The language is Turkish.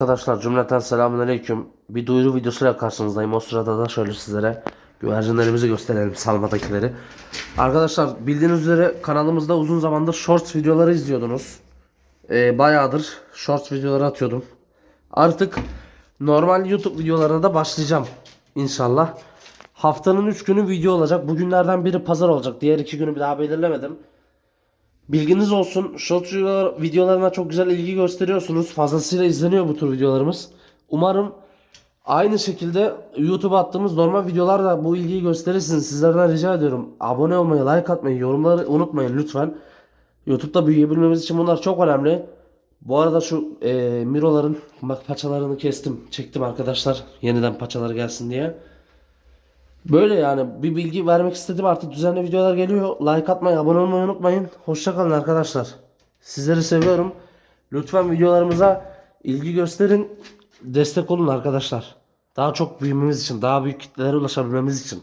Arkadaşlar cümleten selamünaleyküm. Bir duyuru videosuyla karşınızdayım. O sırada da şöyle sizlere güvercinlerimizi gösterelim salmadakileri. Arkadaşlar bildiğiniz üzere kanalımızda uzun zamandır shorts videoları izliyordunuz. Ee, bayağıdır shorts videoları atıyordum. Artık normal YouTube videolarına da başlayacağım inşallah. Haftanın 3 günü video olacak. Bugünlerden biri pazar olacak. Diğer 2 günü bir daha belirlemedim. Bilginiz olsun. Short videolar- videolarına çok güzel ilgi gösteriyorsunuz. Fazlasıyla izleniyor bu tür videolarımız. Umarım aynı şekilde YouTube'a attığımız normal videolar da bu ilgiyi gösterirsiniz. Sizlerden rica ediyorum. Abone olmayı, like atmayı, yorumları unutmayın lütfen. YouTube'da büyüyebilmemiz için bunlar çok önemli. Bu arada şu e, Miro'ların bak paçalarını kestim. Çektim arkadaşlar. Yeniden paçaları gelsin diye. Böyle yani bir bilgi vermek istedim artık düzenli videolar geliyor. Like atmayı, abone olmayı unutmayın. Hoşçakalın arkadaşlar. Sizleri seviyorum. Lütfen videolarımıza ilgi gösterin. Destek olun arkadaşlar. Daha çok büyümemiz için, daha büyük kitlelere ulaşabilmemiz için.